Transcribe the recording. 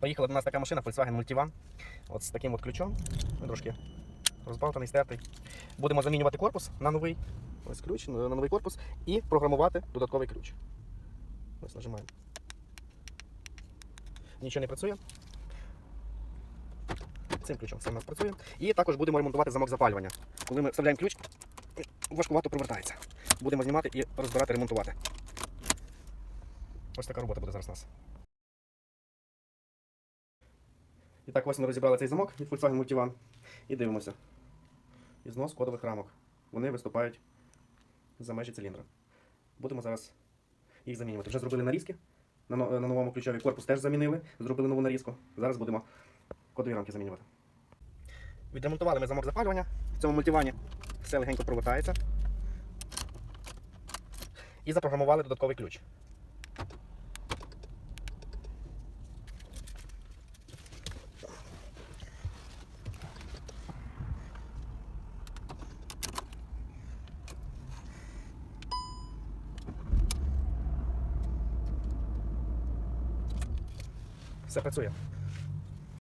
Поїхала до нас така машина Volkswagen Multivan. От з таким от ключом. Трошки розбавлений, стертий. Будемо замінювати корпус на новий. Ось ключ на новий корпус і програмувати додатковий ключ. Ось нажимаємо. Нічого не працює. Цим ключом все в нас працює. І також будемо ремонтувати замок запалювання. Коли ми вставляємо ключ, важкувато провертається. Будемо знімати і розбирати, ремонтувати. Ось така робота буде зараз у нас. І так, ось ми розібрали цей замок від Volkswagen Multivan. І дивимося. І знос кодових рамок. Вони виступають за межі циліндра. Будемо зараз їх замінювати. Вже зробили нарізки. На, на новому ключові корпус теж замінили. Зробили нову нарізку. Зараз будемо кодові рамки замінювати. Відремонтували ми замок запалювання. В цьому мультивані все легенько провертається. І запрограмували додатковий ключ. Все працює.